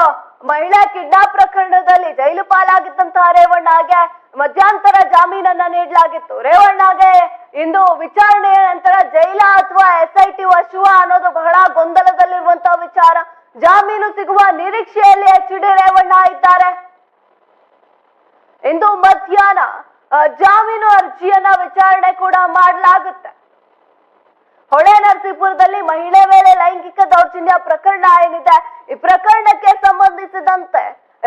ಮಹಿಳಾ ಕಿಡ್ನಾಪ್ ಪ್ರಕರಣದಲ್ಲಿ ಜೈಲು ಪಾಲಾಗಿದ್ದಂತಹ ರೇವಣ್ಣಗೆ ಮಧ್ಯಂತರ ಜಾಮೀನನ್ನ ನೀಡಲಾಗಿತ್ತು. ರೇವಣ್ಣಗೆ ಇಂದು ವಿಚಾರಣೆಯ ನಂತರ ಜೈಲ ಅಥವಾ ಎಸ್ ಐ ಟಿ ವಶುವ ಅನ್ನೋದು ಬಹಳ ಗೊಂದಲದಲ್ಲಿರುವಂತಹ ವಿಚಾರ. ಜಾಮೀನು ಸಿಗುವ ನಿರೀಕ್ಷೆಯಲ್ಲಿ ಎಚ್ ಡಿ ರೇವಣ್ಣ ಇದ್ದಾರೆ. ಇಂದು ಮಧ್ಯಾಹ್ನ ಜಾಮೀನು ಅರ್ಜಿಯನ್ನ ವಿಚಾರಣೆ ಕೂಡ ಮಾಡಲಾಗುತ್ತೆ. ಹೊಳೆ ನರಸೀಪುರದಲ್ಲಿ ಮಹಿಳೆ ಮೇಲೆ ಲೈಂಗಿಕ ದೌರ್ಜನ್ಯ ಪ್ರಕರಣ ಏನಿದೆ, ಈ ಪ್ರಕರಣಕ್ಕೆ ಸಂಬಂಧಿಸಿದಂತೆ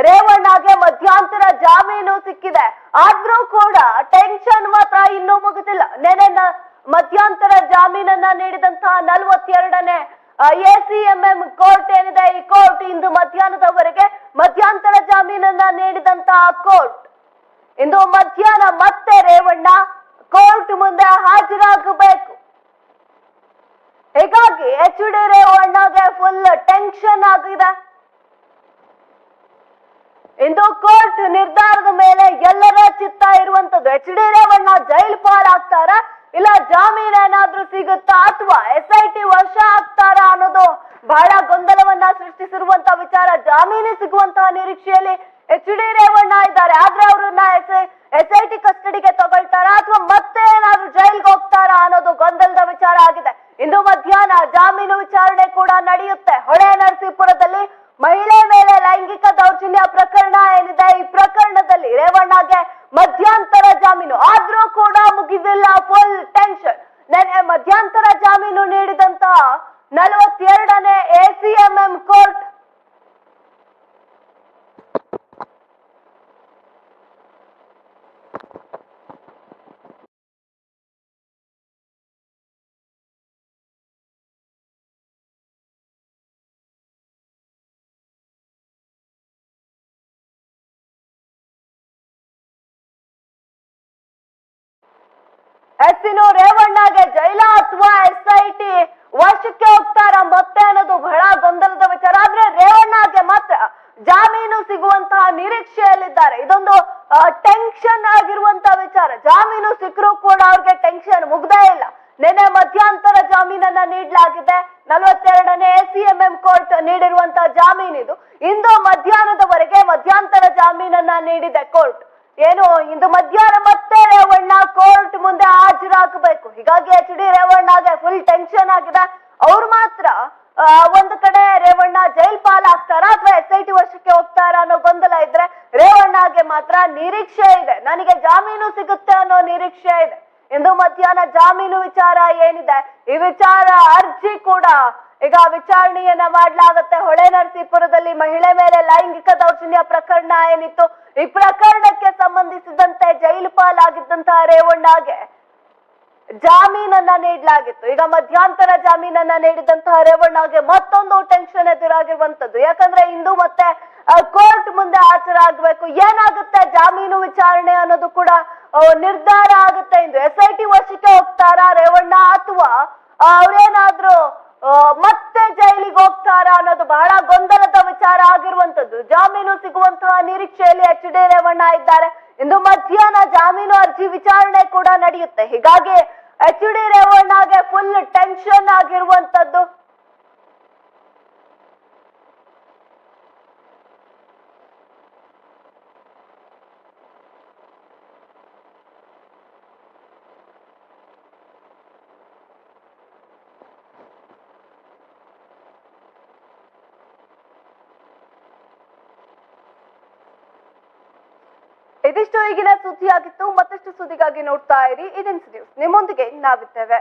ರೇವಣ್ಣಗೆ ಮಧ್ಯಾಂತರ ಜಾಮೀನು ಸಿಕ್ಕಿದೆ. ಆದ್ರೂ ಕೂಡ ಟೆನ್ಷನ್ ಮಾತ್ರ ಇನ್ನೂ ಮುಗಿದಿಲ್ಲ. ನೆನೆ ಮಧ್ಯಂತರ ಜಾಮೀನನ್ನ ನೀಡಿದಂತಹ ನಲವತ್ತೆರಡನೇ ಎಸಿಎಂಎಂ ಕೋರ್ಟ್ ಏನಿದೆ? ಈ ಕೋರ್ಟ್ ಇಂದು ಮಧ್ಯಾಹ್ನದವರೆಗೆ ಮಧ್ಯಂತರ ಜಾಮೀನನ್ನ ನೀಡಿದಂತಹ ಕೋರ್ಟ್. ಇಂದು ಮಧ್ಯಾಹ್ನ ಮತ್ತೆ ರೇವಣ್ಣ ಕೋರ್ಟ್ ಮುಂದೆ ಹಾಜರಾಗಬೇಕು. ಹೀಗಾಗಿ ಎಚ್ ಡಿ ರೇವಣ್ಣಗೆ ಫುಲ್ ಟೆನ್ಷನ್ ಆಗಿದೆ. ಇಂದು ಕೋರ್ಟ್ ನಿರ್ಧಾರದ ಮೇಲೆ ಎಲ್ಲರ ಚಿತ್ತ ಇರುವಂತದ್ದು. ಎಚ್ ಡಿ ರೇವಣ್ಣ ಜೈಲ್ ಪಾಲಾಗ್ತಾರ? ಇಲ್ಲ ಜಾಮೀನ್ ಏನಾದ್ರೂ ಸಿಗುತ್ತಾ ಅಥವಾ ಎಸ್ ಐ ಟಿ ವರ್ಷ ಆಗ್ತಾರಾ ಅನ್ನೋದು ಬಹಳ ಗೊಂದಲವನ್ನ ಸೃಷ್ಟಿಸಿರುವಂತ ವಿಚಾರ. ಜಾಮೀನು ಸಿಗುವಂತಹ ನಿರೀಕ್ಷೆಯಲ್ಲಿ ಎಚ್ ಡಿ ರೇವಣ್ಣ ಇದ್ದಾರೆ. ಆದ್ರೆ ಅವ್ರನ್ನ ಎಸ್ ಐ ಟಿ ಕಸ್ಟಡಿಗೆ ತಗೊಳ್ತಾರಾ ಅಥವಾ ಮತ್ತೆ ಏನಾದ್ರೂ ಜೈಲ್ಗೆ ಹೋಗ್ತಾರಾ ಅನ್ನೋದು ಗೊಂದಲದ ವಿಚಾರ ಆಗಿದೆ. ಇಂದು ಮಧ್ಯಾಹ್ನ ಜಾಮೀನು ವಿಚಾರಣೆ ಕೂಡ ನಡೆಯುತ್ತೆ. ಹೊಳೆ ನರಸೀಪುರದಲ್ಲಿ ಮಹಿಳೆ ಮೇಲೆ ಲೈಂಗಿಕ ದೌರ್ಜನ್ಯ ಪ್ರಕರಣ ಏನಿದೆ? ಈ ಪ್ರಕರಣದಲ್ಲಿ ರೇವಣ್ಣಗೆ ಮಧ್ಯಂತರ ಜಾಮೀನು. ಆದ್ರೂ ಕೂಡ ಮುಗಿದಿಲ್ಲ ಫುಲ್ ಟೆನ್ಷನ್ ನೆನ್ನೆ ಮಧ್ಯಂತರ ಜಾಮೀನು ನೀಡಿದಂತ ನಲವತ್ತೆರಡನೇ ಎಸಿಎಂಎಂ ಕೋರ್ಟ್ ಎಸ್ಸಿನು ರೇವಣ್ಣಗೆ ಜೈಲ ಅಥವಾ ಎಸ್ ಐ ವಶಕ್ಕೆ ಹೋಗ್ತಾರ ಮತ್ತೆ ಅನ್ನೋದು ಬಹಳ ಗೊಂದಲದ ವಿಚಾರ. ಆದ್ರೆ ರೇವಣ್ಣಗೆ ಮಾತ್ರ ಜಾಮೀನು ಸಿಗುವಂತಹ ನಿರೀಕ್ಷೆಯಲ್ಲಿದ್ದಾರೆ. ಇದೊಂದು ಟೆನ್ಷನ್ ಆಗಿರುವಂತಹ ವಿಚಾರ. ಜಾಮೀನು ಸಿಕ್ಕರೂ ಕೂಡ ಅವ್ರಿಗೆ ಟೆನ್ಷನ್ ಮುಗ್ದೇ ಇಲ್ಲ. ನಿನ್ನೆ ಮಧ್ಯಂತರ ಜಾಮೀನನ್ನ ನೀಡಲಾಗಿದೆ. ನಲವತ್ತೆರಡನೇ ಎಸಿಎಂಎಂ ಕೋರ್ಟ್ ನೀಡಿರುವಂತಹ ಜಾಮೀನಿದು. ಇಂದು ಮಧ್ಯಾಹ್ನದವರೆಗೆ ಮಧ್ಯಂತರ ಜಾಮೀನನ್ನ ನೀಡಿದೆ ಕೋರ್ಟ್. ಏನು ಇಂದು ಮಧ್ಯಾಹ್ನ ಮತ್ತೆ ರೇವಣ್ಣ ಕೋರ್ಟ್ ಮುಂದೆ ಹಾಜರಾಗಬೇಕು. ಹೀಗಾಗಿ ಎಚ್ ಡಿ ರೇವಣ್ಣಗೆ ಫುಲ್ ಟೆನ್ಷನ್ ಆಗಿದೆ. ಅವ್ರು ಮಾತ್ರ ಒಂದು ಕಡೆ ರೇವಣ್ಣ ಜೈಲ್ ಪಾಲಾಗ್ತಾರ ಅಥವಾ ಎಸ್ ಐ ಟಿ ವರ್ಷಕ್ಕೆ ಹೋಗ್ತಾರ ಅನ್ನೋ ಗೊಂದಲ ಇದ್ರೆ ರೇವಣ್ಣಗೆ ಮಾತ್ರ ನಿರೀಕ್ಷೆ ಇದೆ. ನನಗೆ ಜಾಮೀನು ಸಿಗುತ್ತೆ ಅನ್ನೋ ನಿರೀಕ್ಷೆ ಇದೆ. ಇಂದು ಮಧ್ಯಾಹ್ನ ಜಾಮೀನು ವಿಚಾರ ಏನಿದೆ? ಈ ವಿಚಾರ ಅರ್ಜಿ ಕೂಡ ಈಗ ವಿಚಾರಣೆಯನ್ನ ಮಾಡಲಾಗುತ್ತೆ. ಹೊಳೆ ನರಸೀಪುರದಲ್ಲಿ ಮಹಿಳೆ ಮೇಲೆ ಲೈಂಗಿಕ ದೌರ್ಜನ್ಯ ಪ್ರಕರಣ ಏನಿತ್ತು? ಈ ಪ್ರಕರಣಕ್ಕೆ ಸಂಬಂಧಿಸಿದಂತೆ ಜೈಲು ಪಾಲಾಗಿದ್ದಂತಹ ರೇವಣ್ಣಗೆ ಜಾಮೀನನ್ನ ನೀಡಲಾಗಿತ್ತು. ಈಗ ಮಧ್ಯಂತರ ಜಾಮೀನನ್ನ ನೀಡಿದಂತಹ ರೇವಣ್ಣಗೆ ಮತ್ತೊಂದು ಟೆನ್ಷನ್ ಎದುರಾಗಿರುವಂತದ್ದು. ಯಾಕಂದ್ರೆ ಇಂದು ಮತ್ತೆ ಕೋರ್ಟ್ ಮುಂದೆ ಹಾಜರಾಗಬೇಕು ಏನಾಗುತ್ತೆ ಜಾಮೀನು ವಿಚಾರಣೆ ಅನ್ನೋದು ಕೂಡ ನಿರ್ಧಾರ ಆಗುತ್ತೆ ಇಂದು. ಎಸ್ ಐ ಟಿ ವಶಕ್ಕೆ ಹೋಗ್ತಾರಾ ರೇವಣ್ಣ? ಅಥವಾ ಅವ್ರೇನಾದ್ರೂ ಮತ್ತೆ ಜೈಲಿಗೆ ಹೋಗ್ತಾರಾ ಅನ್ನೋದು ಬಹಳ ಗೊಂದಲದ ವಿಚಾರ ಆಗಿರುವಂತದ್ದು ಜಾಮೀನು ಸಿಗುವಂತಹ ನಿರೀಕ್ಷೆಯಲ್ಲಿ ಎಚ್ ಡಿ ರೇವಣ್ಣ ಇದ್ದಾರೆ. ಇಂದು ಮಧ್ಯಾಹ್ನ ಜಾಮೀನು ಅರ್ಜಿ ವಿಚಾರಣೆ ಕೂಡ ನಡೆಯುತ್ತೆ. ಹೀಗಾಗಿ ಎಚ್ ಡಿ ರೇವಣ್ಣಗೆ ಫುಲ್ ಟೆನ್ಷನ್ ಆಗಿರುವಂತದ್ದು ಇದಿಷ್ಟು ಈಗಿನ ಸುದ್ದಿಯಾಗಿತ್ತು ಮತ್ತಷ್ಟು ಸುದ್ದಿಗಾಗಿ ನೋಡ್ತಾ ಇರಿ. ಇದನ್ಸ್ ನ್ಯೂಸ್ ನಿಮ್ಮೊಂದಿಗೆ ನಾವಿದ್ದೇವೆ.